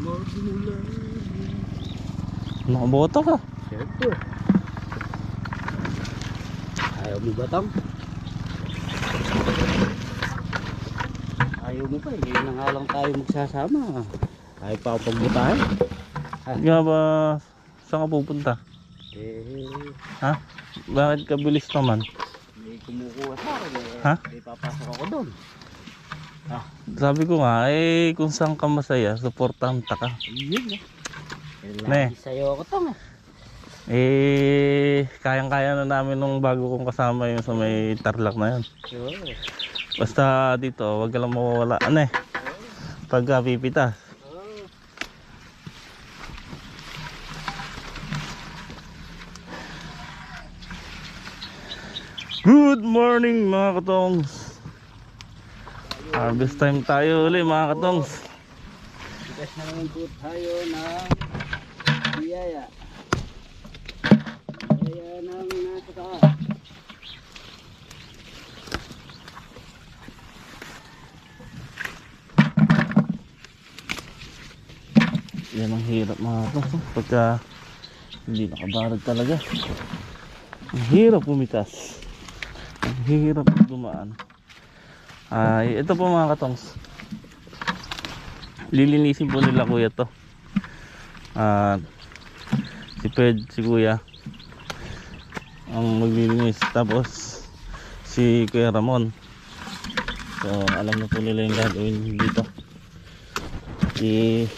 Magulan. Nakaboto ka. Siyempre. Ayaw mo ba, Tom? Ayaw mo pa, hindi na nga lang tayo magsasama. Ayaw pa ako pagbutahin. Nga ba, saan ka pupunta? Eh, Ha? Bakit ka bilis naman? may kumukuha sa akin eh. Ha? May papasok ako doon. Sabi ko nga, eh, kung saan ka masaya, supportahan ta ka. Yun eh. Ne. Sa'yo ako, Tom eh. Eh, kayang-kaya na namin nung bago kong kasama yung sa may tarlac na yun. Sure. Basta dito, wag ka lang mawawala. Ano eh? Pagka pipitas. Good morning mga katongs. Harvest time tayo ulit mga katongs. Bigas na naman po tayo ng biyaya. Biyaya ng nasa taas. Yan ang hirap mga katongs. oh. Pagka hindi nakabarad talaga. Ang hirap pumitas. Ang hirap dumaan. Ay, ito po mga katongs. Lilinisin po nila kuya to. At si Ped, si kuya ang maglilinis. Tapos si Kuya Ramon. So, alam na po nila yung gagawin dito. I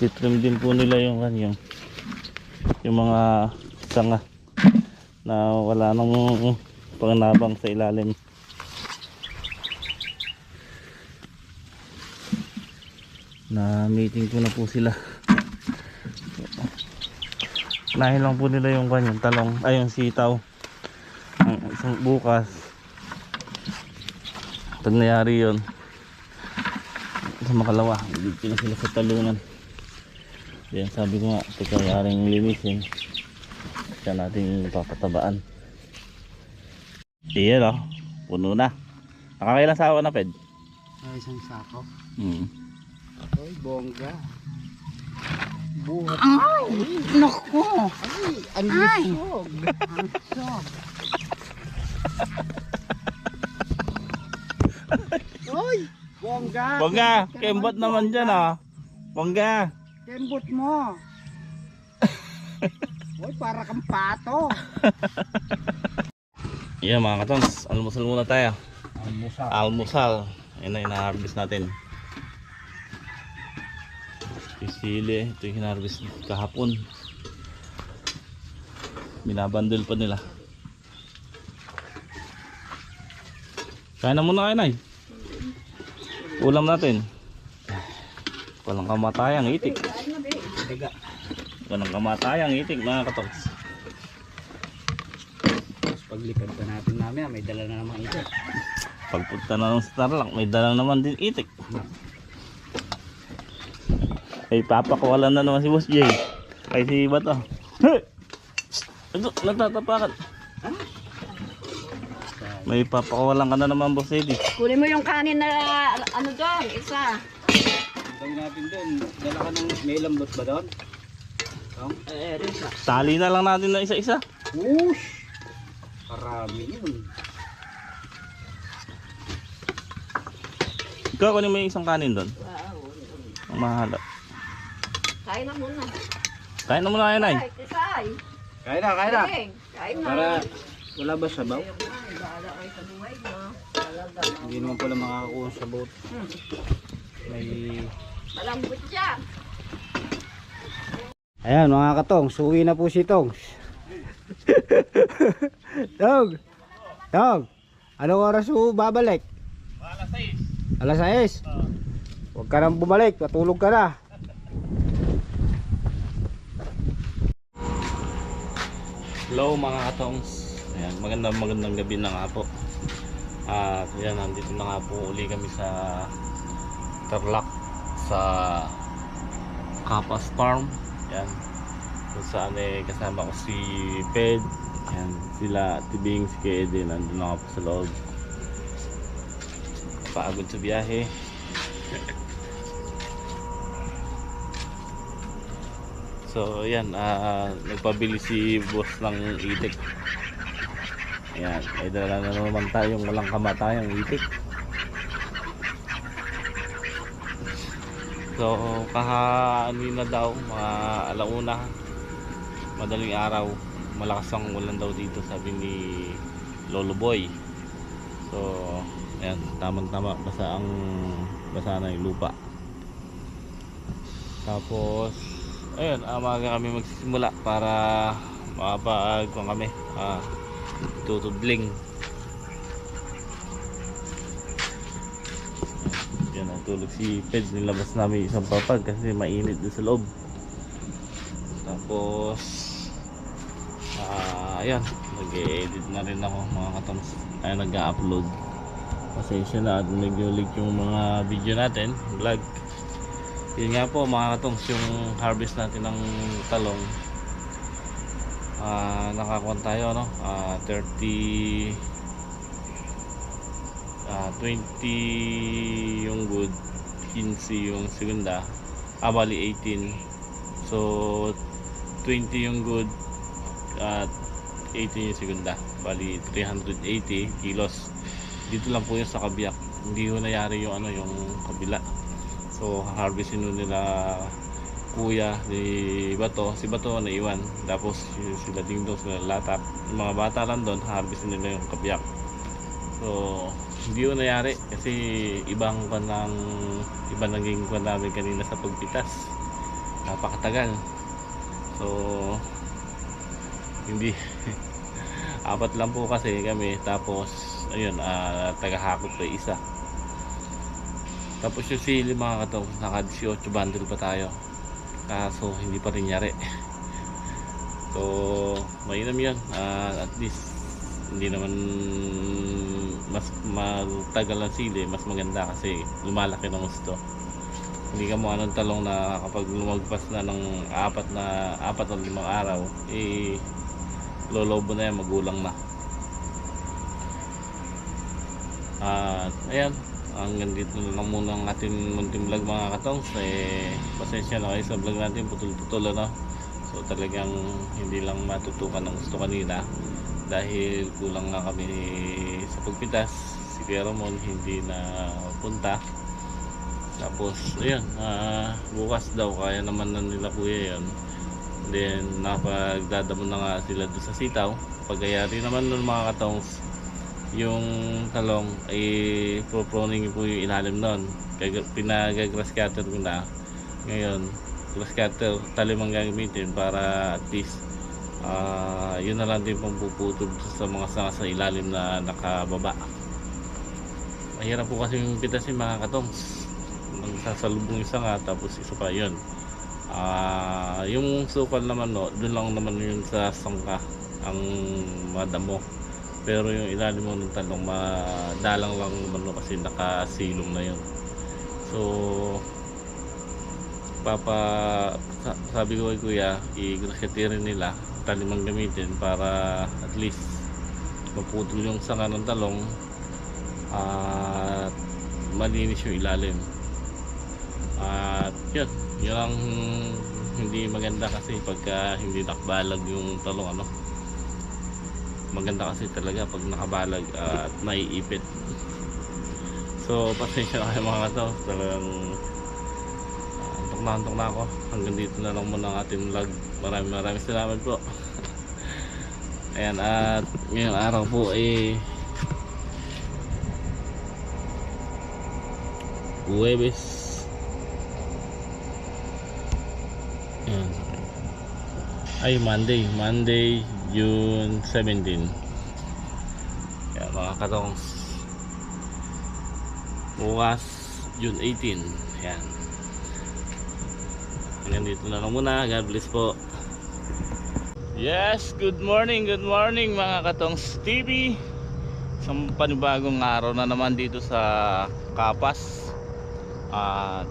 titrim din po nila yung kanyang yung mga sanga na wala nang panganabang sa ilalim. Na meeting ko na po sila. Nahin lang po nila yung kanyang talong. Ay yung sitaw. Ang isang bukas. Pag nangyari yun sa makalawa hindi na sila sa talungan. Yan sabi ko nga ito kayaring linisin. Siya natin papatabaan. Iyan o puno na. Nakakailang sawa na ped Ay, isang sako. hmm. Bongga. Buhat. Ay, naku. Ay, ang Ay. lisog. Ang sok. Ay, bongga. Bongga, kembot naman dyan ah. Bongga. Kembot mo. Uy, para kang pato. Yan mga katons, almusal muna tayo. Almusal. Almusal. Yan na ina-harvest natin. Sisili, ito yung hinarvest kahapon. Binabandel pa nila. Kaya na muna kayo, Nay. Ulam natin. Walang kamatayang itik. Walang kamatayang itik mga katoks. Tapos paglikad pa natin namin, may dala na naman ito. Pagpunta na ng Starlock, may dala naman din itik. Ay, papakawalan na naman si Boss Jay. Ay, si Bato. Hey! Ito, natatapakan. May papakawalan ka na naman, Boss Eddie. Kunin mo yung kanin na ano doon, isa. Gawin natin doon. Dala ka ng may lambot ba doon? Eh, rin siya. Tali na lang natin na isa-isa. Whoosh! Karami yun. Ikaw, kunin mo yung isang kanin doon. Wow. Ang mahala. Kain na muna. Kain na muna kayo, Nay. Ay, tisay. Kaya na, kaya na. Kain. Kain na. Para wala ba sabaw? Bahala kayo sa buhay mo. Talaga. Hindi naman pala makakakuha sa boat. Hmm. May... Malambot siya. Ayan mga katong, suwi na po si Tongs. Tong! Tong! Anong oras po babalik? Alas 6. Huwag ka nang bumalik, patulog ka na. Hello mga katongs. Ayan, magandang magandang gabi na nga po. At yan, nandito na nga po uli kami sa Tarlac sa Kapas Farm. Yan. Kung saan eh kasama ko si Ped. Yan. Sila Tibing, si Kede. Nandun na nga po sa loob. Pagod sa biyahe. So, ayan, ah, nagpabili si boss ng itik. Ayan, may dala na naman tayong walang kamatayang itik. So, kahanina daw, mga alauna, madaling araw, malakas ang ulan daw dito, sabi ni Lolo Boy. So, ayan, tamang-tama, basa ang, basa na yung lupa. Tapos, ayun, amaga kami magsisimula para makapag kung kami, ah, tutudling. Yan ang tulog si Peds, nilabas namin isang papag kasi mainit din sa loob. Tapos, ah, ayan, nag-edit na rin ako mga katams, ay nag-upload. Pasensya na at nag-ulig yung mga video natin, vlog. Yun nga po mga katongs yung harvest natin ng talong. Ah, nakakuha tayo no. Ah, 30 ah 20 yung good, 15 yung segunda. Ah, bali 18. So 20 yung good at 18 yung segunda. Bali 380 kilos. Dito lang po yun sa kabiyak. Hindi ko nayari yung ano yung kabila. So harvestin nun nila kuya si Bato, si Bato naiwan. Tapos si- sila ding doon sila latak. Yung mga bata lang doon, harvestin nila yung kabiyak. So hindi yun nangyari kasi ibang pa ng iba naging kwan namin kanina sa pagpitas. Napakatagal. So hindi apat lang po kasi kami tapos ayun ah, tagahakot pa isa tapos yung sili mga katong naka 18 bundle pa tayo. Kaso hindi pa rin nyari. So mainam yan. Ah, at least hindi naman mas matagal ang sili. Mas maganda kasi lumalaki ng gusto. Hindi ka mo anong talong na kapag lumagpas na ng apat na apat o limang araw eh lolobo na yan magulang na. At ayan, hanggang dito na lang muna ang ating munting vlog mga katongs. Eh pasensya na kayo sa vlog natin. Putol-putol ano? So talagang hindi lang matutukan ang gusto kanina. Dahil kulang nga kami sa pagpitas si Kuya Ramon hindi na punta. Tapos ayun ah, bukas daw kaya naman na nila kuya yun. Then napagdadamo na nga sila doon sa sitaw. Pagkayari naman nun mga katongs yung talong ay proproning po yung ilalim nun. Pinag-grass cutter ko na. Ngayon grass cutter talim ang gagamitin para at least ah, yun na lang din pang puputol sa mga sanga sa ilalim na nakababa. Mahirap po kasi yung pitasin mga katongs. Magsasalubong yung sanga tapos isa pa yun. Ah, yung sukal naman no, doon lang naman yun sa sangka ang madamo pero yung ilalim mo ng talong madalang lang naman kasi nakasilong na yun. So papa sa- sabi ko kay kuya i-graskatirin nila talimang gamitin para at least maputol yung sanga ng talong at malinis yung ilalim. At yun yun ang hindi maganda kasi pagka hindi nakbalag yung talong ano maganda kasi talaga pag nakabalag at naiipit. So pasensya na kayo mga to talagang uh, antok na antok na ako. Hanggang dito na lang muna ang ating vlog. Maraming maraming salamat po. Ayan at ngayong araw po eh Huwebes ayan. Ay Monday. Monday June 17 yan mga katongs bukas June 18 yan. Hanggang dito na lang muna. God bless po. Yes good morning good morning mga katongs TV isang panibagong araw na naman dito sa Kapas. At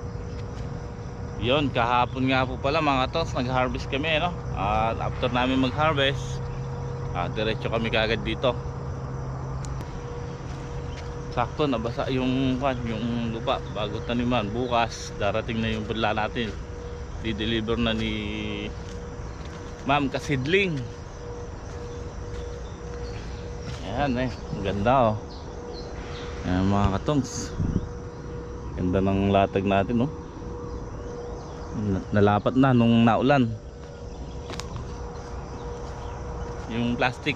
yon kahapon nga po pala mga tos nag-harvest kami no? At after namin mag-harvest ah, diretso kami kagad dito sakto nabasa yung yung lupa bago taniman bukas darating na yung budla natin di-deliver na ni Ma'am Kasidling. Ayan eh, ganda oh. Ayan mga katongs. Ganda ng latag natin oh. Na- Nalapat na nung naulan. Yung plastic.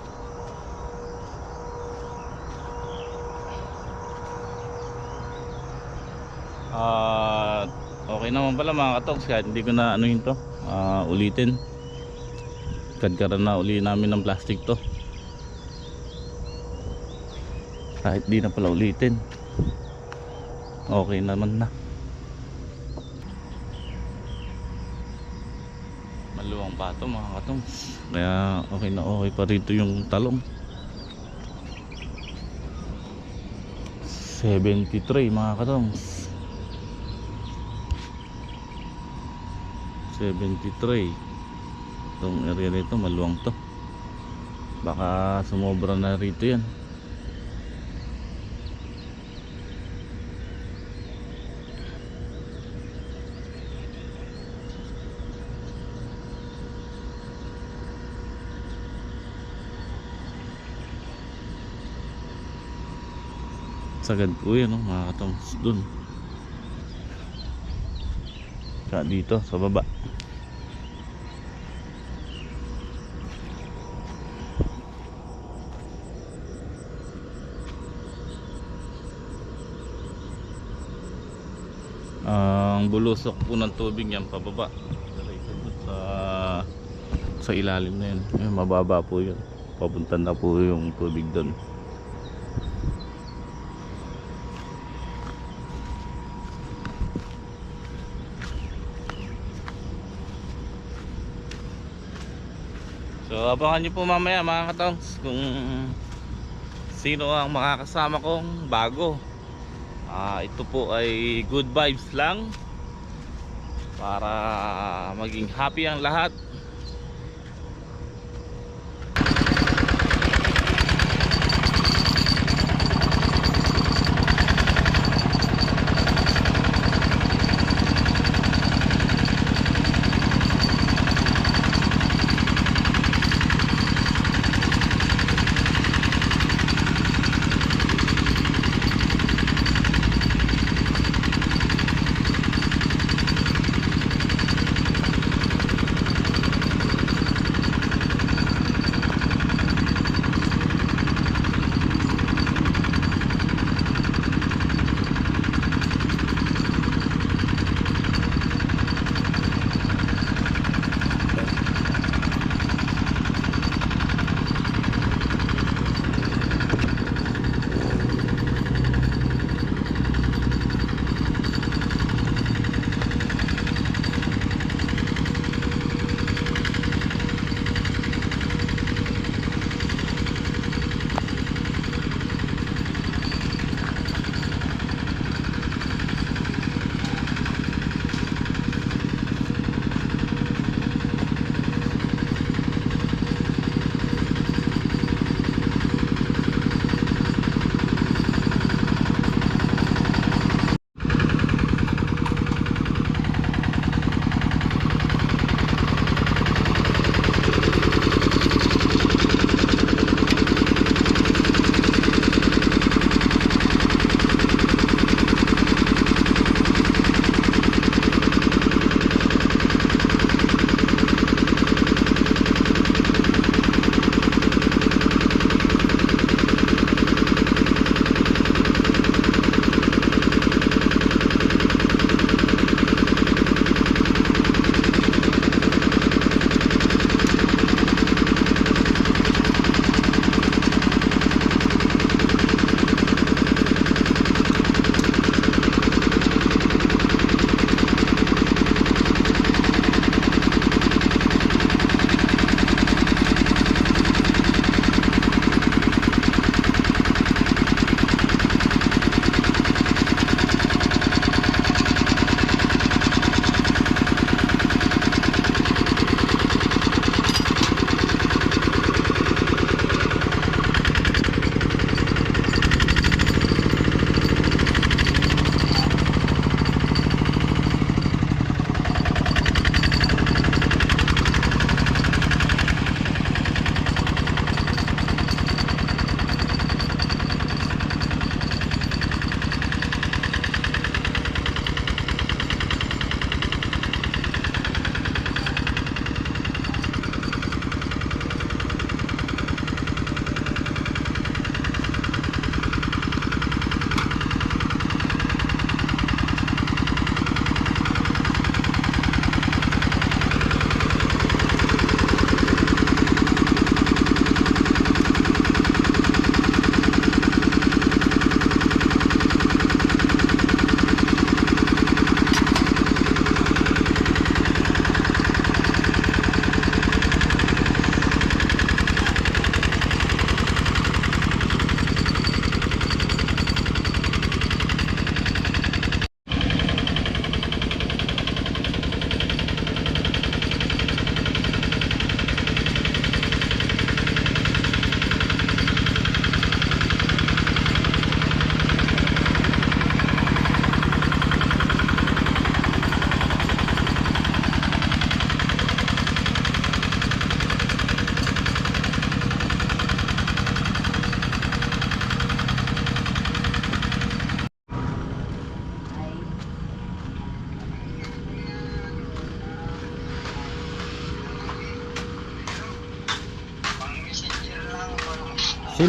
Ah, okay naman pala mga katoks. Kahit hindi ko na yun to ah, ulitin. Kadkaran na uli namin ng plastic to. Kahit di na pala ulitin. Okay naman na maluwang pa to mga katoks kaya okay na okay pa rito yung talong. 73 mga katongs 73 itong area rito maluwang to. Baka sumobra na rito yan sagad. Po yan no, mga katongs dun. Tsaka dito sa baba. Ang bulusok po ng tubig yan pababa. Sa sa ilalim na yun Ayun, mababa po yun. Papunta na po yung tubig doon So abangan nyo po mamaya mga katongs kung sino ang makakasama kong bago. Ah, ito po ay good vibes lang para maging happy ang lahat.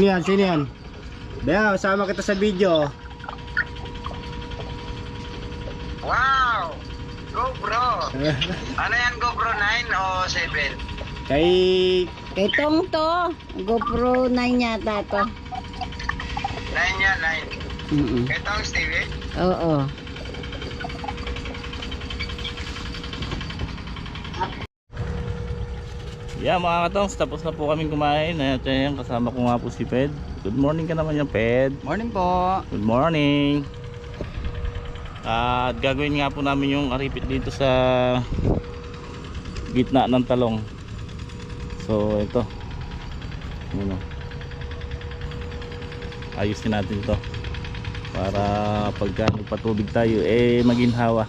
Yan? Sino yan? Bea, sama kita sa video. Wow! GoPro! Ano yan, GoPro 9 o 7? Kay... Itong to, GoPro 9 yata to. 9 yan, 9. Mm Ito ang Stevie. Oo. Yeah mga katongs, tapos na po kaming kumain. At yan, kasama ko nga po si Ped. Good morning ka naman yan, Ped. Morning po. Good morning. At gagawin nga po namin yung aripit dito sa gitna ng talong. So ito. Ano. Ayusin natin ito. Para pagka nagpatubig tayo eh maginhawa.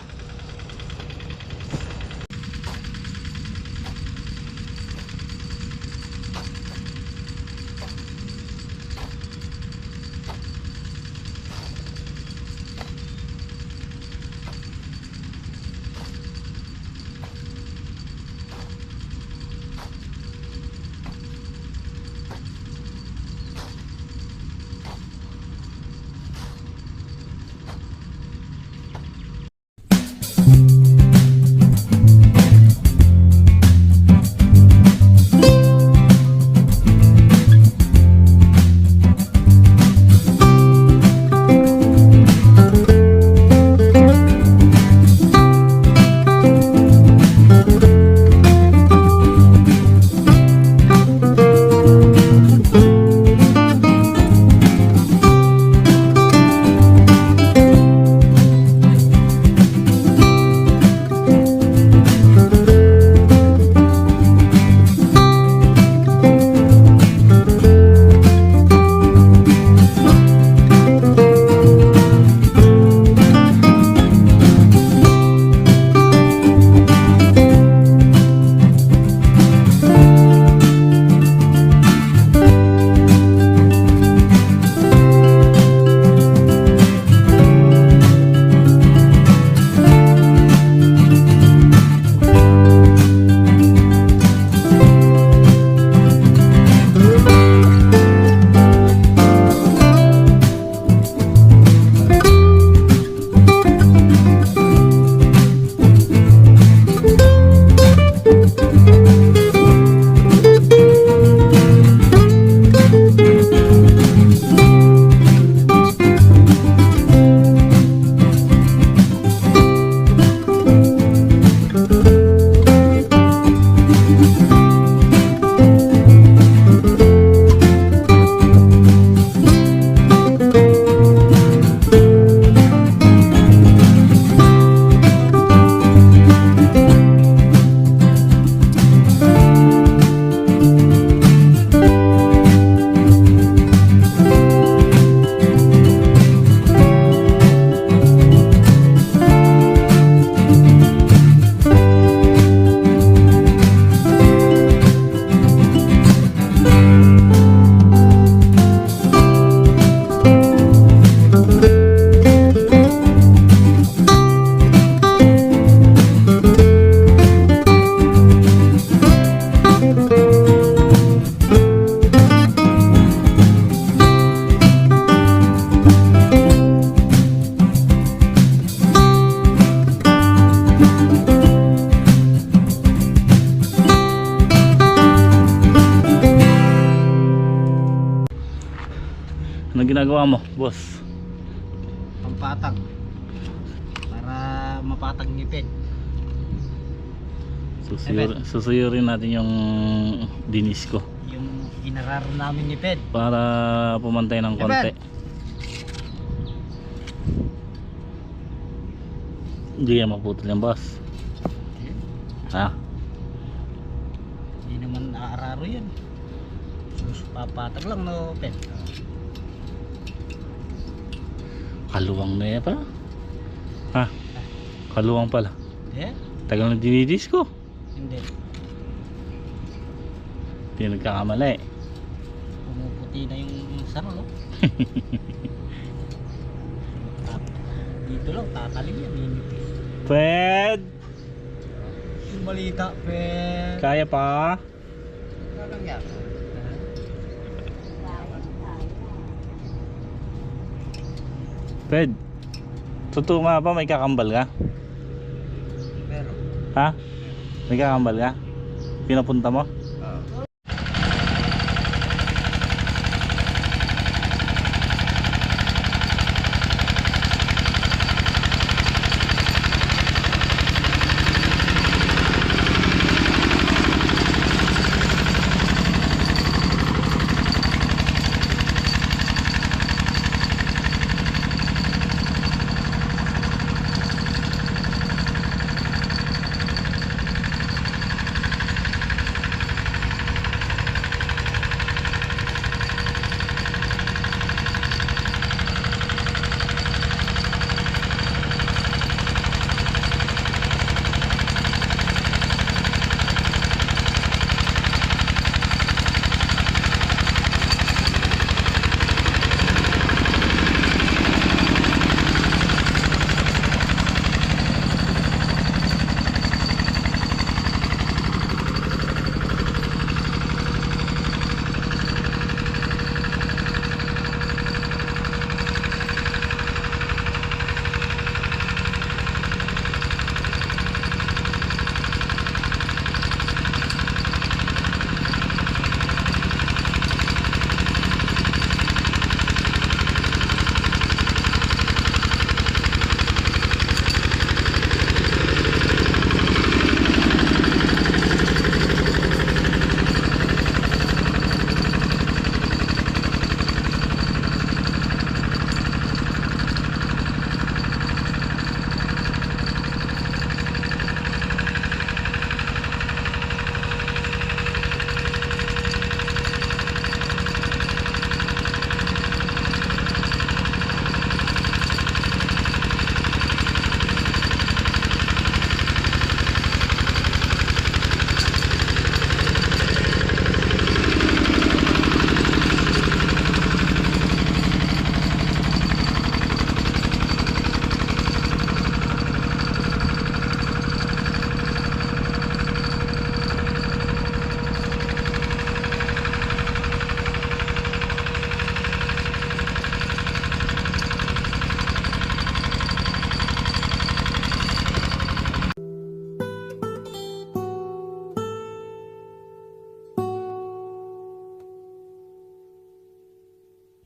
Ginagawa mo, boss? Pampatag. Para mapatag ngipin. Susuyur, susuyurin natin yung dinis ko Yung inarar namin ngipin. para pumantay ng konti. Hindi yan maputol yan, boss. Ha? Hindi naman aararo yan. Papatag lang no, Pet. Kaluwang na yan pala. Ha? Kaluwang pala. Eh? Tagal na dinidis ko. Hindi. Hindi nagkakamali. Pumuputi na yung saro, no? Dito lang, tatalim yan. Fred! Yung malita, Pet. Kaya pa? Parang yan. Ped, totoo nga ba may kakambal ka? Meron. Ha? May kakambal ka? Pinapunta mo?